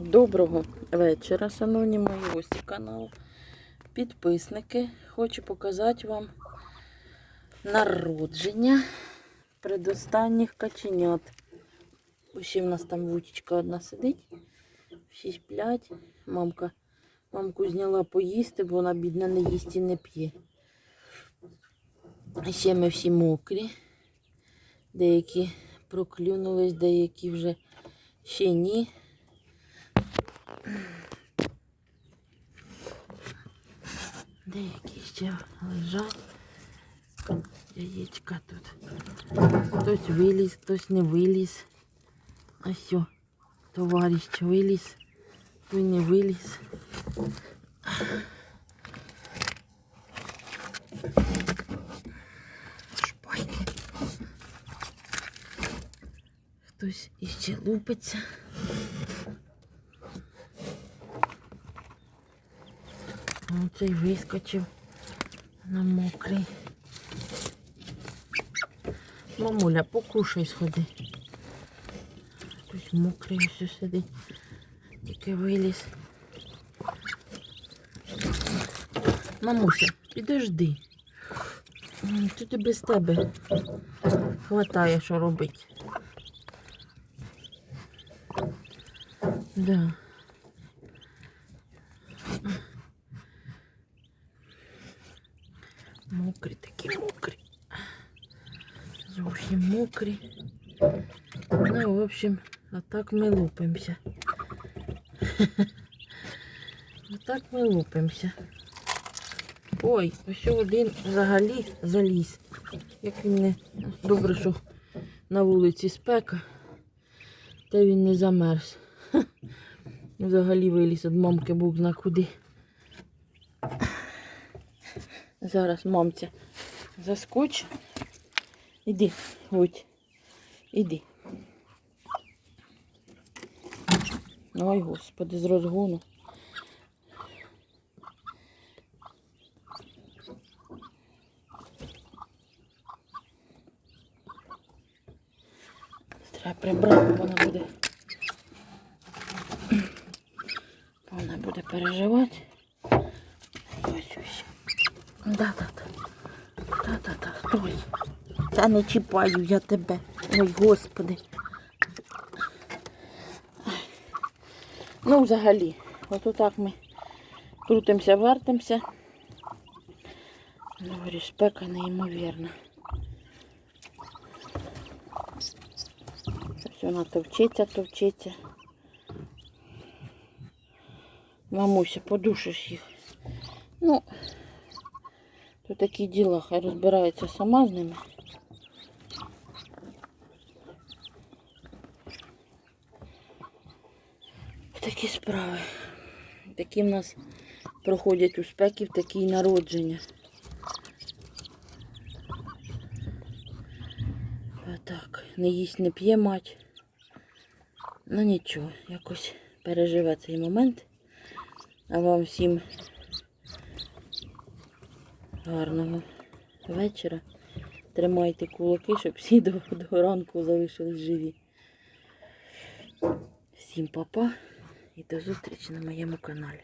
Доброго вечора, шановні мої гості каналу, підписники. Хочу показати вам народження предостанніх каченят. Ще в нас там вучечка одна сидить. Всі сплять. Мамка мамку зняла поїсти, бо вона бідна не їсть і не п'є. Ще ми всі мокрі. Деякі проклюнулись, деякі вже ще ні. Деякі ще лежать. Яєчка тут. Хтось виліз, хтось не виліз. А що, товариш виліз, той не виліз. Шпайки. Хтось іще лупиться. Оцей вискочив на мокрий. Мамуля, покушай сходи. Хтось мокрий все сидить. Тільки виліз. Мамуся, підожди. Тут і без тебе хватає, що робити. Да. Мокрі такі мокрі. Зовсім мокрі. Ну, в общем, а ми лупимося. Отак ми лупимося. Ой, ось один взагалі заліз. Як він не добре, що на вулиці спека, та він не замерз. Взагалі виліз від мамки Бог зна куди. Зараз мамця заскоче. Іди, будь. Іди. Ой, господи, з розгону. Треба прибрати, вона буде. Вона буде переживати. Да-да-да. Да-да-да, стой. Та не чіпаю я тебе. Ой, господи. Ну, взагалі, от отак ми крутимося, вертимося. Говорю, спека неймовірна. Ось вона товчиться, товчиться. Мамуся, подушиш їх. Ну, то такі діла, хай розбирається сама з ними. Такі справи. Такі в нас проходять у спеків, такі народження. Так, не їсть, не п'є мать. Ну нічого, якось переживе цей момент. А вам всім гарного вечора. Тримайте кулаки, щоб всі до, до ранку залишились живі. Всім па-па і до зустрічі на моєму каналі.